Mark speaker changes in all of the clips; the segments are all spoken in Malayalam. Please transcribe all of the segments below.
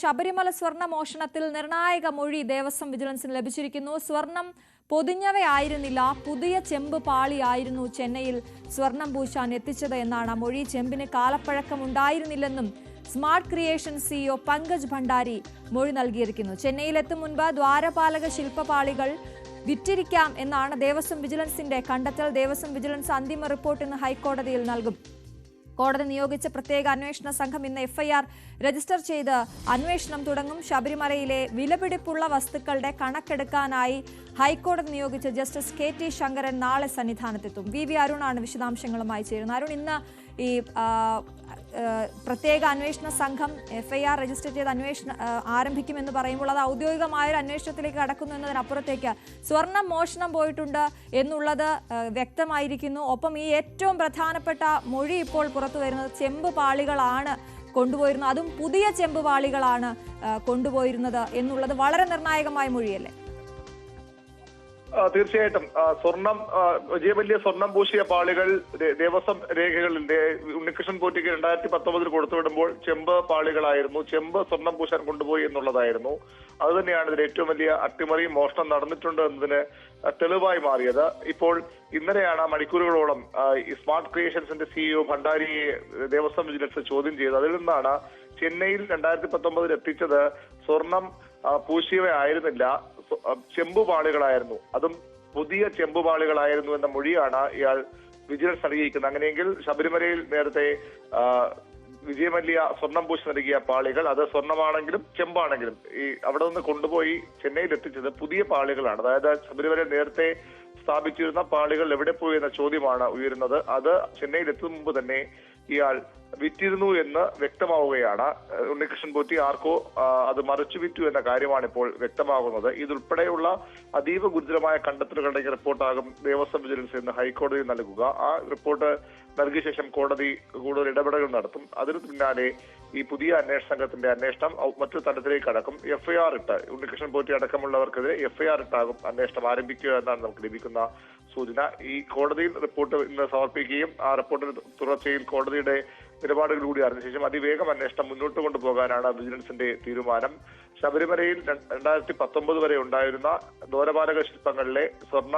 Speaker 1: ശബരിമല സ്വർണ മോഷണത്തിൽ നിർണായക മൊഴി ദേവസ്വം വിജിലൻസിന് ലഭിച്ചിരിക്കുന്നു. സ്വർണം പൊതിഞ്ഞവയായിരുന്നില്ല പുതിയ ചെമ്പ് പാളിയായിരുന്നു ചെന്നൈയിൽ സ്വർണം പൂശാൻ എത്തിച്ചത് എന്നാണ് മൊഴി. ചെമ്പിന് കാലപ്പഴക്കം ഉണ്ടായിരുന്നില്ലെന്നും smart creation CEO Pankaj Bhandari മൊഴി നൽകിയിരിക്കുന്നു. ചെന്നൈയിലെത്തും മുൻപ് ദ്വാരപാലക ശില്പപാളികൾ വിറ്റിരിക്കാം എന്നാണ് ദേവസ്വം വിജിലൻസിന്റെ കണ്ടെത്തൽ. ദേവസ്വം വിജിലൻസ് അന്തിമ റിപ്പോർട്ട് ഇന്ന് ഹൈക്കോടതിയിൽ നൽകും. കോടതി നിയോഗിച്ച പ്രത്യേക അന്വേഷണ സംഘം ഇന്ന് എഫ്ഐആർ രജിസ്റ്റർ ചെയ്ത് അന്വേഷണം തുടങ്ങും. ശബരിമലയിലെ വിലപിടിപ്പുള്ള വസ്തുക്കളുടെ കണക്കെടുക്കാനായി ഹൈക്കോടതി നിയോഗിച്ച ജസ്റ്റിസ് കെ ടി ശങ്കരൻ നാളെ സന്നിധാനത്തെത്തും. വി വി അരുണാണ് വിശദാംശങ്ങളുമായി ചേരുന്നത്. അരുൺ ഇന്ന് ഈ പ്രത്യേക അന്വേഷണ സംഘം എഫ്ഐആർ രജിസ്റ്റർ ചെയ്ത് അന്വേഷണം ആരംഭിക്കുമെന്ന് പറയുമ്പോൾ അത് ഔദ്യോഗികമായ ഒരു അന്വേഷണത്തിലേക്ക് കടക്കുന്നു എന്നതിനപ്പുറത്തേക്ക് സ്വർണം മോഷണം പോയിട്ടുണ്ട് എന്നുള്ളത് വ്യക്തമായിരിക്കുന്നു. ഒപ്പം ഈ ഏറ്റവും പ്രധാനപ്പെട്ട മൊഴി ഇപ്പോൾ പുറത്തു വരുന്നത് ചെമ്പ് പാളികളാണ് കൊണ്ടുപോയിരുന്നത്. അതും പുതിയ ചെമ്പ് പാളികളാണ് കൊണ്ടുപോയിരുന്നത് എന്നുള്ളത് വളരെ നിർണായകമായ മൊഴിയല്ലേ?
Speaker 2: തീർച്ചയായിട്ടും. സ്വർണം വലിയ വലിയ സ്വർണം പൂശിയ പാളികൾ ദേവസ്വം രേഖകളിൽ ഉണ്ണികൃഷ്ണൻ പോറ്റിക്ക് രണ്ടായിരത്തി പത്തൊമ്പതിൽ കൊടുത്തുവിടുമ്പോൾ ചെമ്പ് പാളികളായിരുന്നു. ചെമ്പ് സ്വർണം പൂശാൻ കൊണ്ടുപോയി എന്നുള്ളതായിരുന്നു. അതുതന്നെയാണ് ഇതിൽ ഏറ്റവും വലിയ അട്ടിമറി മോഷണം നടന്നിട്ടുണ്ട് എന്നതിന് തെളിവായി മാറിയത്. ഇപ്പോൾ ഇന്നലെയാണ് മണിക്കൂറുകളോളം ഈ സ്മാർട്ട് ക്രിയേഷൻസിന്റെ സിഇഒ ഭണ്ഡാരിയെ ദേവസ്വം വിജിലൻസ് ചോദ്യം ചെയ്തത്. അതിൽ നിന്നാണ് ചെന്നൈയിൽ രണ്ടായിരത്തി പത്തൊമ്പതിൽ എത്തിച്ചത് സ്വർണം പൂശിയവ പൂശിയവയായിരുന്നില്ല. ചെമ്പുപാളികളായിരുന്നു. അതും പുതിയ ചെമ്പുപാളികളായിരുന്നു എന്ന മൊഴിയാണ് ഇയാൾ വിജിലൻസ് അറിയിക്കുന്നത്. അങ്ങനെയെങ്കിൽ ശബരിമലയിൽ നേരത്തെ വിജയമല്യ സ്വർണം പൂശി നൽകിയ പാളികൾ അത് സ്വർണമാണെങ്കിലും ചെമ്പാണെങ്കിലും ഈ അവിടെ നിന്ന് കൊണ്ടുപോയി ചെന്നൈയിൽ എത്തിച്ചത് പുതിയ പാളികളാണ്. അതായത് ശബരിമല നേരത്തെ സ്ഥാപിച്ചിരുന്ന പാളികൾ എവിടെ പോയി എന്ന ചോദ്യമാണ് ഉയരുന്നത്. അത് ചെന്നൈയിൽ എത്തും മുമ്പ് തന്നെ ഇയാൾ വിറ്റിരുന്നു എന്ന് വ്യക്തമാവുകയാണ്. ഉണ്ണികൃഷ്ണൻ പോറ്റി ആർക്കോ അത് മറിച്ചു വിറ്റു എന്ന കാര്യമാണ് ഇപ്പോൾ വ്യക്തമാകുന്നത്. ഇതുൾപ്പെടെയുള്ള അതീവ ഗുരുതരമായ കണ്ടെത്തലുകളുടെ റിപ്പോർട്ടാകും ദേവസ്വം വിജിലൻസ് ഇന്ന് ഹൈക്കോടതി നൽകുക. ആ റിപ്പോർട്ട് നൽകിയ ശേഷം കോടതി കൂടുതൽ ഇടപെടലുകൾ നടത്തും. അതിനു പിന്നാലെ ഈ പുതിയ അന്വേഷണ സംഘത്തിന്റെ അന്വേഷണം മറ്റൊരു തലത്തിലേക്ക് ഐ എഫ്ഐആർ ഇട്ട് ഉണ്ണികൃഷ്ണൻ പോറ്റി അടക്കമുള്ളവർക്കെതിരെ എഫ്ഐആർ ഇട്ടാകും അന്വേഷണം ആരംഭിക്കുക എന്നാണ് നമുക്ക് ലഭിക്കുന്ന സൂചന. ഈ കോടതിയിൽ റിപ്പോർട്ട് ഇന്ന് സമർപ്പിക്കുകയും ആ റിപ്പോർട്ടിന് തുടർച്ചയിൽ കോടതിയുടെ നിലപാടുകൾ കൂടി അറിഞ്ഞ ശേഷം അതിവേഗം അന്വേഷണം മുന്നോട്ട് കൊണ്ടുപോകാനാണ് വിജിലൻസിന്റെ തീരുമാനം. ശബരിമലയിൽ രണ്ടായിരത്തി പത്തൊമ്പത് വരെ ഉണ്ടായിരുന്ന ദോരപാലക ശില്പങ്ങളിലെ സ്വർണ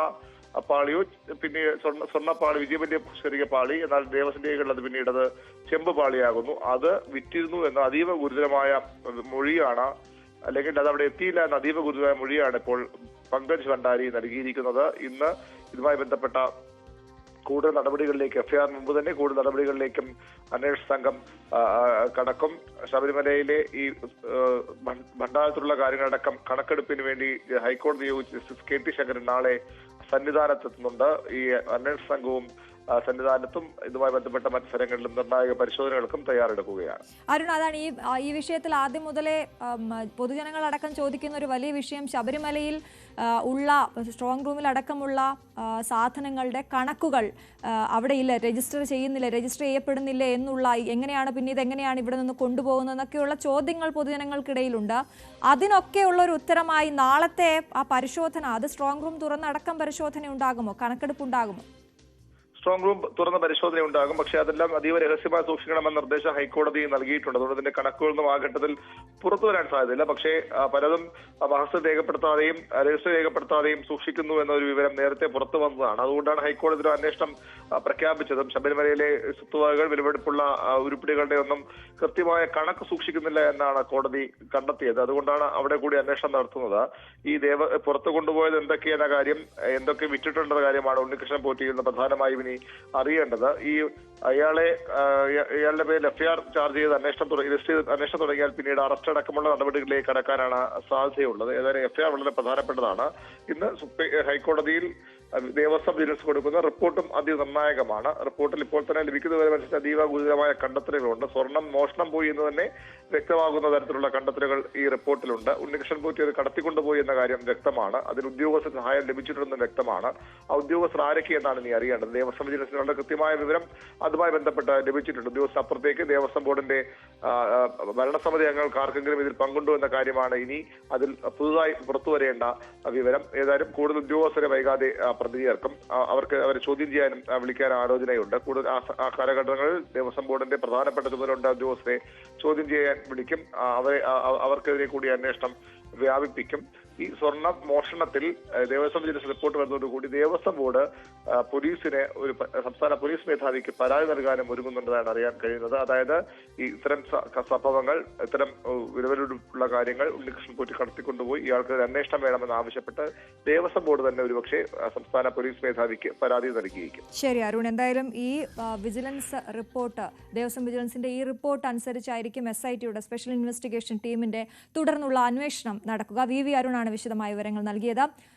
Speaker 2: പാളിയോ പിന്നെ സ്വർണ സ്വർണപ്പാളി വിജയപന്റെ ചെറിയ പാളി എന്നാൽ ദേവസ്വം രേഖകളിൽ അത് പിന്നീട് അത് ചെമ്പ് പാളിയാകുന്നു. അത് വിറ്റിരുന്നു എന്ന അതീവ ഗുരുതരമായ മൊഴിയാണ് അല്ലെങ്കിൽ അത് അവിടെ എത്തിയില്ല എന്ന അതീവ ഗുരുതരമായ മൊഴിയാണ് ഇപ്പോൾ പങ്കജ് ഭണ്ഡാരി നൽകിയിരിക്കുന്നത്. ഇന്ന് ഇതുമായി ബന്ധപ്പെട്ട കൂടുതൽ നടപടികളിലേക്ക് എഫ്ഐആർ മുമ്പ് തന്നെ കൂടുതൽ നടപടികളിലേക്കും അന്വേഷണ സംഘം കടക്കും. ശബരിമലയിലെ ഈ ഭണ്ഡാരത്തിലുള്ള കാര്യങ്ങളടക്കം കണക്കെടുപ്പിന് വേണ്ടി ഹൈക്കോടതി നിയോഗിച്ച ജസ്റ്റിസ് കെ ടി ശങ്കരൻ നാളെ സന്നിധാനത്തെത്തുന്നുണ്ട്. ഈ അന്വേഷണ സംഘവും സന്നിധാനത്തും ഇതുമായി ബന്ധപ്പെട്ട മത്സരങ്ങളിലും നിർണായക പരിശോധനകൾക്കും തയ്യാറെടുക്കുകയാണ്.
Speaker 1: അരുൺ അതാണ് ഈ ഈ വിഷയത്തിൽ ആദ്യം മുതലേ പൊതുജനങ്ങളടക്കം ചോദിക്കുന്ന ഒരു വലിയ വിഷയം ശബരിമലയിൽ ഉള്ള സ്ട്രോങ് ആ, സാധനങ്ങളുടെ കണക്കുകൾ അവിടെ ഇല്ല രജിസ്റ്റർ ചെയ്യുന്നില്ല രജിസ്റ്റർ ചെയ്യപ്പെടുന്നില്ല എന്നുള്ള എങ്ങനെയാണ് പിന്നെ ഇത് എങ്ങനെയാണ് ഇവിടെ നിന്ന് കൊണ്ടുപോകുന്നതെന്നൊക്കെയുള്ള ചോദ്യങ്ങൾ പൊതുജനങ്ങൾക്കിടയിലുണ്ട്. അതിനൊക്കെയുള്ള ഒരു ഉത്തരമായി നാളത്തെ ആ പരിശോധന അത് സ്ട്രോങ് റൂം തുറന്നടക്കം പരിശോധന ഉണ്ടാകുമോ? കണക്കെടുപ്പ് ഉണ്ടാകുമോ?
Speaker 2: സ്ട്രോങ് റൂം തുറന്ന പരിശോധന ഉണ്ടാകും. പക്ഷേ അതെല്ലാം അതീവ രഹസ്യമായി സൂക്ഷിക്കണമെന്ന നിർദ്ദേശം ഹൈക്കോടതി നൽകിയിട്ടുണ്ട്. അതുകൊണ്ട് തന്നെ കണക്കുകളൊന്നും ആ ഘട്ടത്തിൽ പുറത്തു വരാൻ സാധ്യതയില്ല. പക്ഷേ പലതും ആ, മഹസ് രേഖപ്പെടുത്താതെയും രഹസ്യം രേഖപ്പെടുത്താതെയും സൂക്ഷിക്കുന്നു എന്നൊരു വിവരം നേരത്തെ പുറത്തു വന്നതാണ്. അതുകൊണ്ടാണ് ഹൈക്കോടതി അന്വേഷണം പ്രഖ്യാപിച്ചതും. ശബരിമലയിലെ സ്വത്തുവകകൾ വിലപിടിപ്പുള്ള ആ, ഉരുപ്പിടികളുടെ ഒന്നും കൃത്യമായ കണക്ക് സൂക്ഷിക്കുന്നില്ല എന്നാണ് കോടതി കണ്ടെത്തിയത്. അതുകൊണ്ടാണ് അവിടെ കൂടി അന്വേഷണം നടത്തുന്നത്. ഈ ദേവ പുറത്തു കൊണ്ടുപോയത് എന്തൊക്കെയെന്ന കാര്യം എന്തൊക്കെ വിറ്റിട്ടുണ്ടെന്ന കാര്യമാണ് ഉണ്ണികൃഷ്ണൻ പോറ്റി നിന്ന് പ്രധാനമായും ഇനി അറിയേണ്ടത്. ഈ അയാളെ ഇയാളുടെ പേരിൽ എഫ്ഐആർ ചാർജ് ചെയ്ത് അന്വേഷണം തുടങ്ങി രജിസ്റ്റർ ചെയ്ത് അന്വേഷണം തുടങ്ങിയാൽ പിന്നീട് അറസ്റ്റ് അടക്കമുള്ള നടപടികളിലേക്ക് കടക്കാനാണ് സാധ്യതയുള്ളത്. ഏതായാലും എഫ്ഐആർ വളരെ പ്രധാനപ്പെട്ടതാണ്. ഇന്ന് ഹൈക്കോടതിയിൽ ദേവസ്വം വിജിലൻസ് കൊടുക്കുന്ന റിപ്പോർട്ടും അതിനിർണായകമാണ്. റിപ്പോർട്ടിൽ ഇപ്പോൾ തന്നെ ലഭിക്കുന്ന വിവരമനുസരിച്ച് അതീവ ഗുരുതരമായ കണ്ടെത്തലുകളുണ്ട്. സ്വർണം മോഷണം പോയി എന്ന് തന്നെ വ്യക്തമാകുന്ന തരത്തിലുള്ള കണ്ടെത്തലുകൾ ഈ റിപ്പോർട്ടിലുണ്ട്. ഉണ്ണികൃഷ്ണൻ പോറ്റി അത് കടത്തിക്കൊണ്ടുപോയി എന്ന കാര്യം വ്യക്തമാണ്. അതിന് ഉദ്യോഗസ്ഥ സഹായം ലഭിച്ചിട്ടുണ്ടെന്ന് വ്യക്തമാണ്. ആ ഉദ്യോഗസ്ഥർ ആരൊക്കെ നീ അറിയേണ്ടത്? ദേവസ്വം വിജിലൻസിന് കൃത്യമായ വിവരം അതുമായി ബന്ധപ്പെട്ട് ലഭിച്ചിട്ടുണ്ട്. ഉദ്യോഗസ്ഥ അപ്പുറത്തേക്ക് ദേവസ്വം ബോർഡിന്റെ ഭരണസമിതി അംഗങ്ങൾക്ക് ആർക്കെങ്കിലും ഇതിൽ പങ്കുണ്ടോ എന്ന കാര്യമാണ് ഇനി അതിൽ പുതുതായി പുറത്തു വരേണ്ട വിവരം. ഏതായാലും കൂടുതൽ ഉദ്യോഗസ്ഥരെ വൈകാതെ പ്രതിനിധികൾക്കും അവർക്ക് അവരെ ചോദ്യം ചെയ്യാനും വിളിക്കാനും ആലോചനയുണ്ട്. കൂടുതൽ ആ കാലഘട്ടങ്ങളിൽ ദേവസ്വം ബോർഡിന്റെ പ്രധാനപ്പെട്ട ചുമതലയുണ്ട് ഉദ്യോഗസ്ഥരെ ചോദ്യം ചെയ്യാൻ വിളിക്കും. അവരെ അവർക്കെതിരെ കൂടി അന്വേഷണം വ്യാപിപ്പിക്കും. ഈ സ്വർണ മോഷണത്തിൽ ദേവസ്വം വിജിലൻസ് റിപ്പോർട്ട് വരുന്നതോടുകൂടി ദേവസ്വം ബോർഡ് പോലീസിനെ ഒരു സംസ്ഥാന പോലീസ് മേധാവിക്ക് പരാതി നൽകാനും ഒരുങ്ങുന്നുണ്ടെന്നാണ് അറിയാൻ കഴിയുന്നത്. അതായത് ഈ ഇത്തരം സംഭവങ്ങൾ ഇത്തരം വിരവലുള്ള കാര്യങ്ങൾ ഉണ്ണികൃഷ്ണൻ പോറ്റി കടത്തിക്കൊണ്ടുപോയി ഇയാൾക്ക് അന്വേഷണം വേണമെന്ന് ആവശ്യപ്പെട്ട് ദേവസ്വം ബോർഡ് തന്നെ ഒരുപക്ഷെ സംസ്ഥാന പോലീസ് മേധാവിക്ക് പരാതി നൽകിയിരിക്കും.
Speaker 1: ശരി അരുൺ. എന്തായാലും ഈ വിജിലൻസ് റിപ്പോർട്ട് ദേവസ്വം വിജിലൻസിന്റെ ഈ റിപ്പോർട്ട് അനുസരിച്ചായിരിക്കും എസ് ഐ ടിയുടെ സ്പെഷ്യൽ ഇൻവെസ്റ്റിഗേഷൻ ടീമിന്റെ തുടർന്നുള്ള അന്വേഷണം നടക്കുക. വി വി അരുണാണ് വിശദമായ വിവരങ്ങൾ നൽകിയത്.